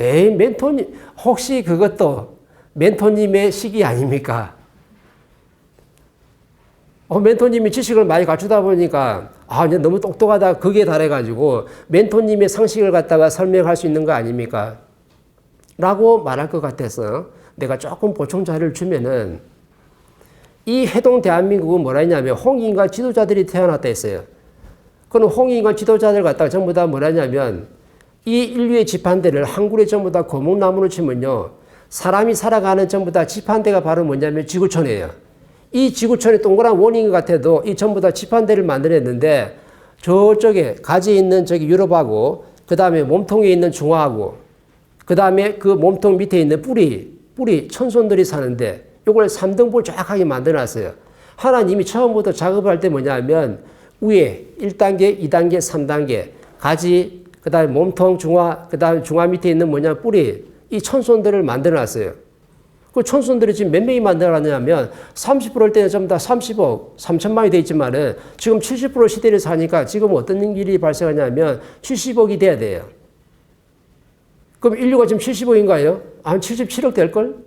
에이, 멘토님, 혹시 그것도 멘토님의 시기 아닙니까? 어, 멘토님이 지식을 많이 갖추다 보니까, 아, 이제 너무 똑똑하다. 그게 달해가지고, 멘토님의 상식을 갖다가 설명할 수 있는 거 아닙니까? 라고 말할 것 같아서 내가 조금 보충 자료를 주면은, 이 해동 대한민국은 뭐라 했냐면, 홍익인간 지도자들이 태어났다 했어요. 그럼 홍익인간 지도자들 갖다가 전부 다 뭐라 했냐면, 이 인류의 집한대를 한굴에 전부 다 고목나무로 치면요. 사람이 살아가는 전부 다 집한대가 바로 뭐냐면 지구촌이에요. 이 지구촌의 동그란 원인 같아도 이 전부 다 집한대를 만들었는데 저쪽에 가지에 있는 저기 유럽하고 그 다음에 몸통에 있는 중화하고 그 다음에 그 몸통 밑에 있는 뿌리, 뿌리 천손들이 사는데 요걸 3등분 정확하게 만들어놨어요. 하나님이 처음부터 작업할 때 뭐냐면 위에 1단계, 2단계, 3단계 가지 그 다음에 몸통 중화, 그 다음에 중화 밑에 있는 뭐냐, 뿌리, 이 천손들을 만들어 놨어요. 그 천손들이 지금 몇 명이 만들어 놨냐면 30%일 때는 전부 다 30억, 3천만이 돼 있지만은 지금 70% 시대를 사니까 지금 어떤 일이 발생하냐면 70억이 돼야 돼요. 그럼 인류가 지금 70억인가요? 한 77억 될걸?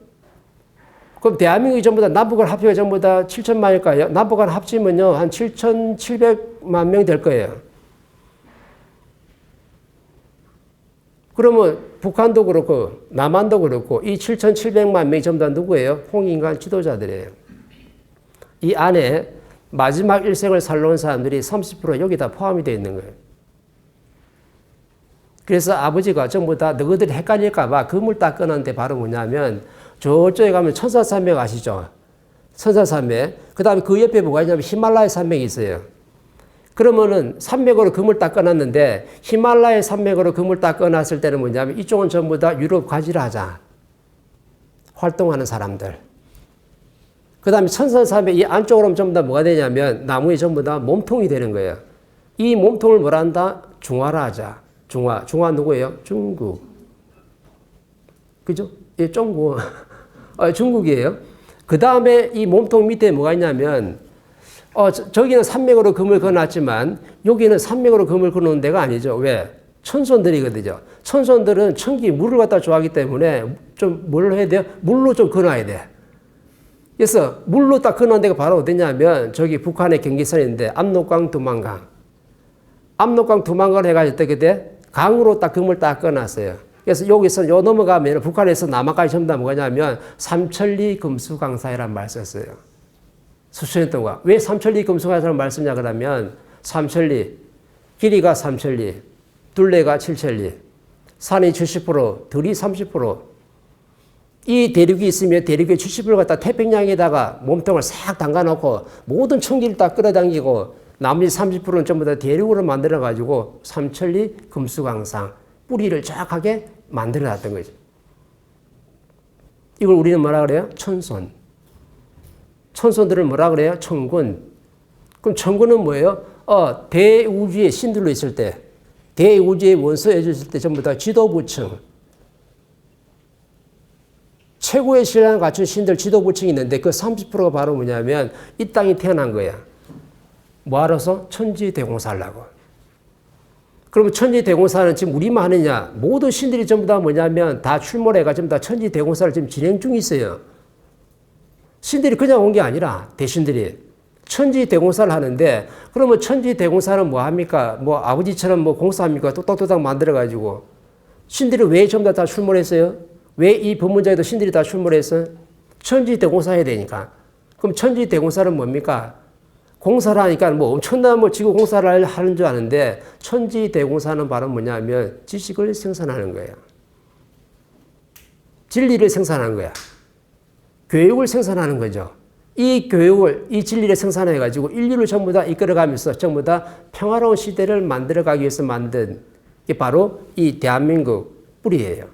그럼 대한민국이 전부 다 남북을 합치면 전부 다 7천만일까요? 남북을 합치면요, 한 7,700만 명될 거예요. 그러면 북한도 그렇고 남한도 그렇고 이 7,700만 명이 전부 다 누구예요? 홍인간 지도자들이에요. 이 안에 마지막 일생을 살러온 사람들이 30% 여기다 포함이 되어 있는 거예요. 그래서 아버지가 전부 다 너희들이 헷갈릴까봐 딱 끊었는데 바로 뭐냐면 저쪽에 가면 천사산맥 아시죠? 천사산맥. 그 다음에 그 옆에 뭐가 있냐면 히말라야 산맥이 있어요. 그러면은 산맥으로 금을 딱 꺼놨는데 히말라야 산맥으로 금을 딱 꺼놨을 때는 뭐냐면 이쪽은 전부 다 유럽 과지라자 활동하는 사람들. 그 다음에 천선산맥 이 안쪽으로 전부 다 뭐가 되냐면 나무에 전부 다 몸통이 되는 거예요. 이 몸통을 뭐라 한다? 중화라자. 중화. 중화 누구예요? 중국. 그죠? 예, 중국. 어, 중국이에요. 그 다음에 이 몸통 밑에 뭐가 있냐면 어, 저, 기는 산맥으로 금을 그어놨지만 여기는 산맥으로 금을 그어놓은 데가 아니죠. 왜? 천손들이거든요. 천손들은 천기 물을 갖다 좋아하기 때문에 좀 뭘 해야 돼요? 물로 좀 그어놔야 돼. 그래서 물로 딱 그어놓은 데가 바로 어디냐면 저기 북한의 경계선인데 압록강 두만강. 압록강 두만강을 해가지고 어떻게 돼? 강으로 딱 금을 딱 꺼놨어요. 그래서 여기서 요 넘어가면 북한에서 남한까지 전부 다 뭐냐면 삼천리 금수강사이란 말 썼어요. 수천 년 동안. 왜 삼천리 금수강사라는 말 쓰냐 그러면 삼천리, 길이가 삼천리, 둘레가 칠천리, 산이 70%, 들이 30%. 이 대륙이 있으면 대륙의 70%를 갖다 태평양에다가 몸통을 싹 담가놓고 모든 천기를 다 끌어당기고 나머지 30%는 전부 다 대륙으로 만들어가지고 삼천리 금수강상 뿌리를 정확하게 만들어놨던 거죠. 이걸 우리는 뭐라 그래요? 천손. 천손들을 뭐라 그래요? 천군. 그럼 천군은 뭐예요? 어, 대우주의 신들로 있을 때, 대우주의 원수 해줬을 때 전부 다 지도부층. 최고의 신앙을 갖춘 신들 지도부층이 있는데 그 30%가 바로 뭐냐면 이 땅이 태어난 거야. 뭐하러서? 천지대공사하려고. 그러면 천지대공사는 지금 우리만 하느냐? 모든 신들이 전부 다 뭐냐면 다 출몰해가 전부 다 천지대공사를 지금 진행 중에 있어요. 신들이 그냥 온 게 아니라 대신들이 천지 대공사를 하는데 그러면 천지 대공사는 뭐 합니까? 뭐 아버지처럼 뭐 공사합니까? 또딱또딱 만들어 가지고 신들이 왜 전부 다 출몰했어요? 왜 이 법문장에도 신들이 다 출몰했어요? 천지 대공사 해야 되니까. 그럼 천지 대공사는 뭡니까? 공사를 하니까 뭐 엄청난 뭐 지구 공사를 하는 줄 아는데 천지 대공사는 바로 뭐냐면 지식을 생산하는 거예요. 진리를 생산하는 거야. 교육을 생산하는 거죠. 이 교육을, 이 진리를 생산해 가지고 인류를 전부 다 이끌어가면서 전부 다 평화로운 시대를 만들어가기 위해서 만든 게 바로 이 대한민국 뿌리예요.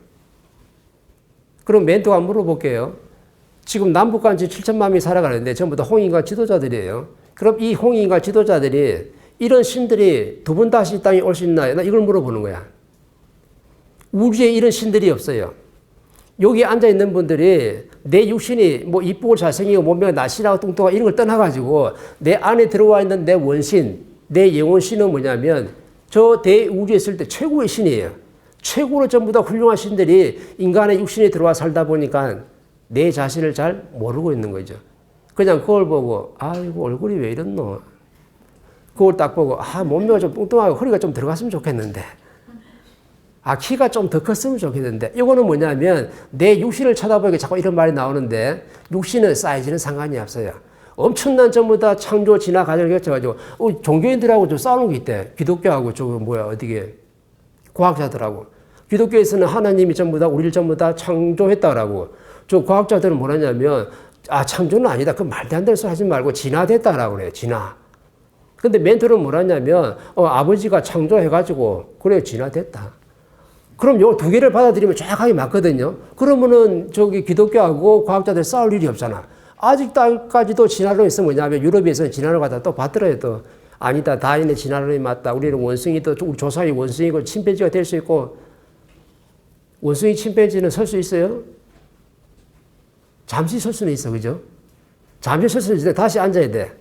그럼 멘토가 물어볼게요. 지금 남북한 지 7천만 명이 살아가는데 전부 다 홍인과 지도자들이에요. 그럼 이 홍인과 지도자들이 이런 신들이 두 번 다시 땅에 올 수 있나요? 나 이걸 물어보는 거야. 우주에 이런 신들이 없어요. 여기 앉아 있는 분들이 내 육신이 뭐 이쁘고 잘생기고 몸매가 날씬하고 뚱뚱하고 이런 걸 떠나가지고 내 안에 들어와 있는 내 원신, 내 영혼 신은 뭐냐면 저 대우주에 있을 때 최고의 신이에요. 최고로 전부 다 훌륭한 신들이 인간의 육신에 들어와 살다 보니까 내 자신을 잘 모르고 있는 거죠. 그냥 그걸 보고 아이고 얼굴이 왜 이렇노? 그걸 딱 보고 아 몸매가 좀 뚱뚱하고 허리가 좀 들어갔으면 좋겠는데 아 키가 좀 더 컸으면 좋겠는데 이거는 뭐냐면 내 육신을 쳐다보니까 자꾸 이런 말이 나오는데 육신은 사이즈는 상관이 없어요. 엄청난 전부 다 창조 진화 과정을 거쳐가지고 어, 종교인들하고 좀 싸우는 게 있대. 기독교하고 저 뭐야 어디게 과학자들하고 기독교에서는 하나님이 전부 다 우리를 전부 다 창조했다라고 저 과학자들은 뭐라냐면 아 창조는 아니다. 그 말도 안 되는 소리 하지 말고 진화됐다라고 그래요. 진화. 근데 멘토는 뭐라냐면 어, 아버지가 창조해가지고 그래 진화됐다. 그럼 요 두 개를 받아들이면 정확하게 맞거든요. 그러면은 저기 기독교하고 과학자들 싸울 일이 없잖아. 아직까지도 진화론에서 뭐냐면 유럽에서는 진화론 갖다 또 받들어요 또. 아니다 다인의 진화론이 맞다. 우리는 원숭이도 우리 조상이 원숭이고 침팬지가 될 수 있고 원숭이 침팬지는 설 수 있어요? 잠시 설 수는 있어 그죠? 잠시 설 수는 있는데 다시 앉아야 돼.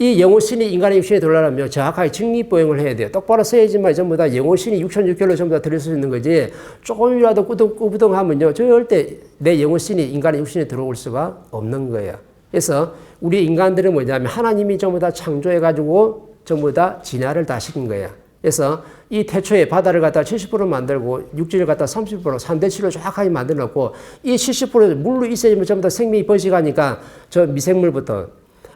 이 영혼신이 인간의 육신에 들어가려면 정확하게 직립보행을 해야 돼요. 똑바로 서야지만 전부 다 영혼신이 육천육결로 전부 다 들을 수 있는 거지. 조금이라도 꾸덕꾸부동하면요. 절대 내 영혼신이 인간의 육신에 들어올 수가 없는 거예요. 그래서 우리 인간들은 뭐냐면 하나님이 전부 다 창조해가지고 전부 다 진화를 다 시킨 거예요. 그래서 이 태초에 바다를 갖다 70% 만들고 육지를 갖다 30% 3대 7로 정확하게 만들어 놓고 이 70% 물로 있어야지만 전부 다 생명이 번식하니까 저 미생물부터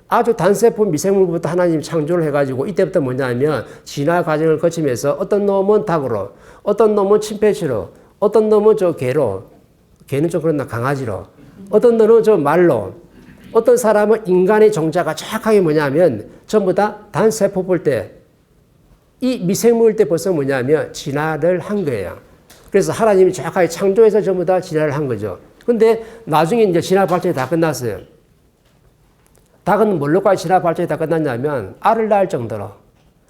아주 단세포 미생물부터 하나님 창조를 해가지고 이때부터 뭐냐면 진화 과정을 거치면서 어떤 놈은 닭으로, 어떤 놈은 침팬지로, 어떤 놈은 저 개로, 개는 좀 그렇나 강아지로, 어떤 놈은 저 말로, 어떤 사람은 인간의 종자가 정확하게 뭐냐면 전부 다 단세포 볼 때 이 미생물 때 벌써 뭐냐면 진화를 한 거예요. 그래서 하나님이 정확하게 창조해서 전부 다 진화를 한 거죠. 근데 나중에 이제 진화 발전이 다 끝났어요. 닭은 뭘로까지 진화 발전이 다 끝났냐면 알을 낳을 정도로.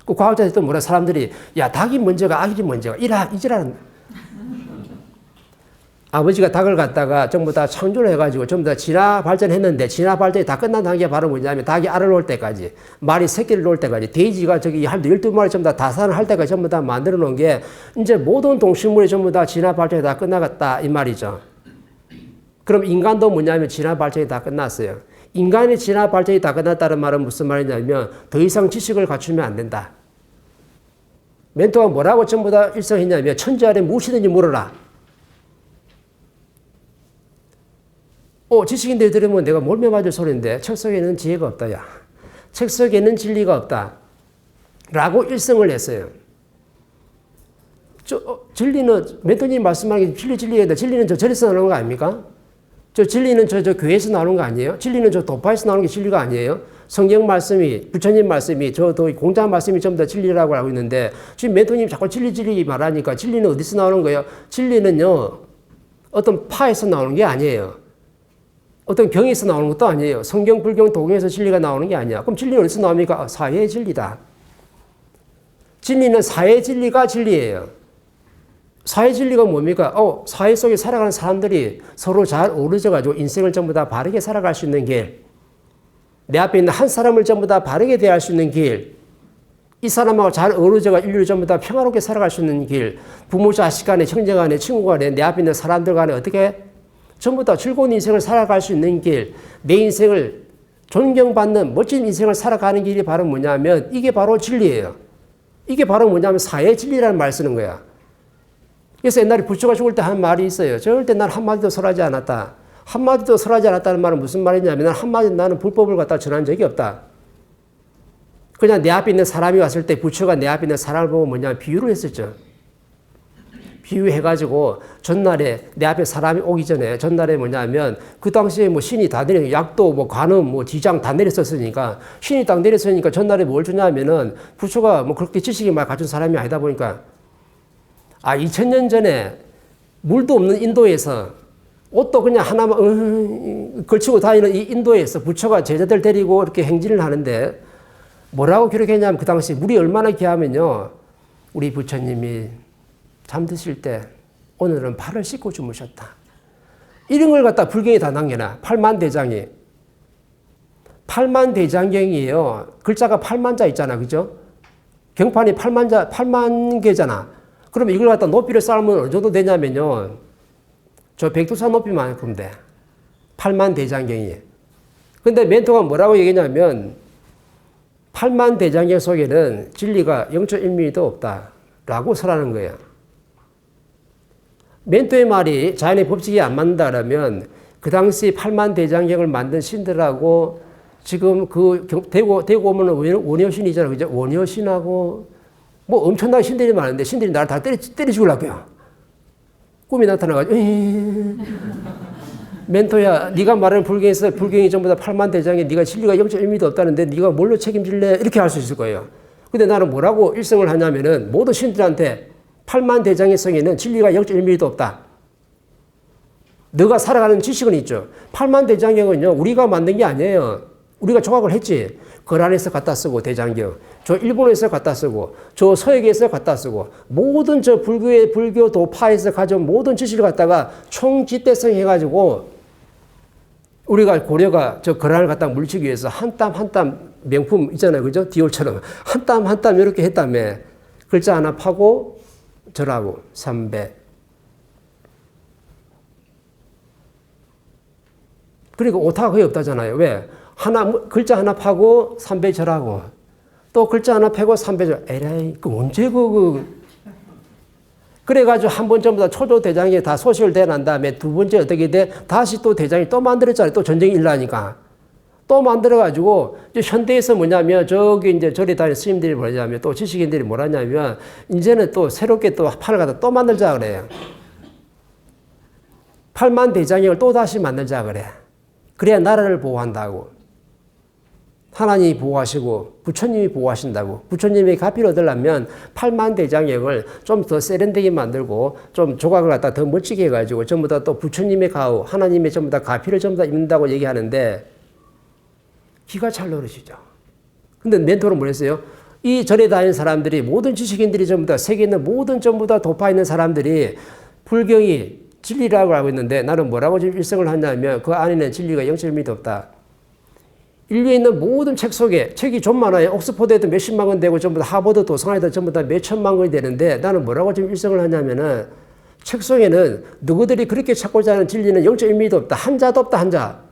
그 과학자들도 뭐라 사람들이 야 닭이 먼저가 아기 먼저가 이라 이지라는 아버지가 닭을 갖다가 전부 다 창조를 해가지고 전부 다 진화 발전했는데 진화 발전이 다 끝난 단계 바로 뭐냐면 닭이 알을 놓을 때까지 말이 새끼를 놓을 때까지 돼지가 저기 한 12마리 전부 다 다산을 할 때까지 전부 다 만들어 놓은 게 이제 모든 동식물이 전부 다 진화 발전이 다 끝나갔다 이 말이죠. 그럼 인간도 뭐냐면 진화 발전이 다 끝났어요. 인간의 진화 발전이 다 끝났다는 말은 무슨 말이냐면 더 이상 지식을 갖추면 안 된다. 멘토가 뭐라고 전부 다 일성했냐면 천지 아래 무엇이든지 물어라. 어, 지식인들이 들으면 내가 몰매 맞을 소리인데 책 속에는 지혜가 없다. 야. 책 속에는 진리가 없다. 라고 일성을 했어요. 저, 어, 진리는 멘토님 말씀하는 게 진리 진리인데 진리는 저 절에서 나오는 거 아닙니까? 저 진리는 저, 저 교회에서 나오는 거 아니에요? 진리는 저 도파에서 나오는 게 진리가 아니에요? 성경 말씀이, 부처님 말씀이, 저도 공자 말씀이 전부 다 진리라고 알고 있는데, 지금 멘토님 자꾸 진리, 진리 말하니까 진리는 어디서 나오는 거예요? 진리는요, 어떤 파에서 나오는 게 아니에요. 어떤 경에서 나오는 것도 아니에요. 성경, 불경, 도경에서 진리가 나오는 게 아니야. 그럼 진리는 어디서 나옵니까? 아, 사회의 진리다. 진리는 사회 진리가 진리예요. 사회 진리가 뭡니까? 어, 사회 속에 살아가는 사람들이 서로 잘 어우러져가지고 인생을 전부 다 바르게 살아갈 수 있는 길. 내 앞에 있는 한 사람을 전부 다 바르게 대할 수 있는 길. 이 사람하고 잘 어우러져가 인류를 전부 다 평화롭게 살아갈 수 있는 길. 부모 자식 간에, 형제 간에, 친구 간에, 내 앞에 있는 사람들 간에 어떻게 전부 다 즐거운 인생을 살아갈 수 있는 길. 내 인생을 존경받는 멋진 인생을 살아가는 길이 바로 뭐냐면 이게 바로 진리예요. 이게 바로 뭐냐면 사회 진리라는 말 쓰는 거야. 그래서 옛날에 부처가 죽을 때한 말이 있어요. 절대 난 한마디도 설하지 않았다. 한마디도 설하지 않았다는 말은 무슨 말이냐면 한마디 나는 불법을 갖다 전한 적이 없다. 그냥 내 앞에 있는 사람이 왔을 때 부처가 내 앞에 있는 사람을 보고 뭐냐 비유를 했었죠. 비유해가지고 전날에 내 앞에 사람이 오기 전에 전날에 뭐냐면 그 당시에 뭐 신이 다 내려 약도 뭐 관음 뭐 지장 다 내렸었으니까 신이 딱 내렸으니까 전날에 뭘 주냐면은 부처가 뭐 그렇게 지식이 막 갖춘 사람이 아니다 보니까 아 2000년 전에 물도 없는 인도에서 옷도 그냥 하나만 음, 걸치고 다니는 이 인도에서 부처가 제자들 데리고 이렇게 행진을 하는데 뭐라고 기록했냐면 그 당시 물이 얼마나 귀하면요 우리 부처님이 잠드실 때 오늘은 발을 씻고 주무셨다. 이런 걸 갖다 불경에 다 남겨놔. 팔만 대장이. 팔만 대장경이에요. 글자가 팔만자 있잖아. 그죠? 경판이 팔만자, 팔만 개잖아. 그럼 이걸 갖다 높이를 쌓으면 어느 정도 되냐면요. 저 백두산 높이만큼 돼. 8만 대장경이. 근데 멘토가 뭐라고 얘기냐면 8만 대장경 속에는 진리가 0.1mm도 없다 라고 설하는 거예요. 멘토의 말이 자연의 법칙이 안 맞는다 그러면 그 당시 8만 대장경을 만든 신들하고 지금 그 경- 대구 대구 오면 은 원효신이잖아요, 그죠? 원효신하고 뭐 엄청나게 신들이 많은데 신들이 나를 다 때려 때려 죽으려고요. 꿈이 나타나가지고. 멘토야, 네가 말하는 불경에서 불경이 전부 다 8만 대장에 네가 진리가 0.1mm도 없다는데 네가 뭘로 책임질래? 이렇게 할 수 있을 거예요. 근데 나는 뭐라고 일성을 하냐면은 모든 신들한테 8만 대장의 성에는 진리가 0.1mm도 없다. 너가 살아가는 지식은 있죠. 8만 대장경은요, 우리가 만든 게 아니에요. 우리가 조각을 했지. 거란에서 갖다 쓰고, 대장경. 저 일본에서 갖다 쓰고, 저 서역에서 갖다 쓰고, 모든 저 불교의 불교 도파에서 가져온 모든 지식을 갖다가 총집대성 해가지고, 우리가 고려가 저 거란을 갖다 물치기 위해서 한 땀 한 땀 명품 있잖아요. 그죠? 디올처럼. 한 땀 한 땀 이렇게 했다며. 글자 하나 파고, 절하고, 300. 그러니까 오타가 거의 없다잖아요. 왜? 하나, 글자 하나 파고 3배 절하고, 또 글자 하나 패고 3배 절. 에라이, 그 언제 그, 그. 그래가지고 한 번 전부 다 초조 대장이 다 소식을 대난 다음에 두 번째 어떻게 돼? 다시 또 대장이 또 만들었잖아요. 또 전쟁이 일나니까. 또 만들어가지고, 현대에서 뭐냐면, 저기 이제 저리 다니는 스님들이 뭐냐면, 또 지식인들이 뭐라냐면, 이제는 또 새롭게 또 판을 갖다 또 만들자 그래요. 8만 대장경을 또 다시 만들자 그래. 그래야 나라를 보호한다고. 하나님이 보호하시고 부처님이 보호하신다고. 부처님이 가피를 얻으려면 8만 대장경을 좀 더 세련되게 만들고 좀 조각을 갖다 더 멋지게 해가지고 전부 다 또 부처님의 가호, 하나님의 전부 다 가피를 전부 다 입는다고 얘기하는데 기가 찰 노릇이죠. 근데 멘토는 뭐랬어요? 이 절에 다니는 사람들이 모든 지식인들이 전부 다 세계에 있는 모든 전부 다 도파 있는 사람들이 불경이 진리라고 알고 있는데 나는 뭐라고 지금 일성을 하냐면 그 안에는 진리가 0.1미도 없다. 인류에 있는 모든 책 속에 책이 좀 많아요. 옥스퍼드에도 몇십만 권 되고 전부 다 하버드 도서관에도 전부 다 몇천만 권이 되는데 나는 뭐라고 지금 일성을 하냐면은 책 속에는 누구들이 그렇게 찾고자 하는 진리는 0.1미도 없다. 한자도 없다. 한자.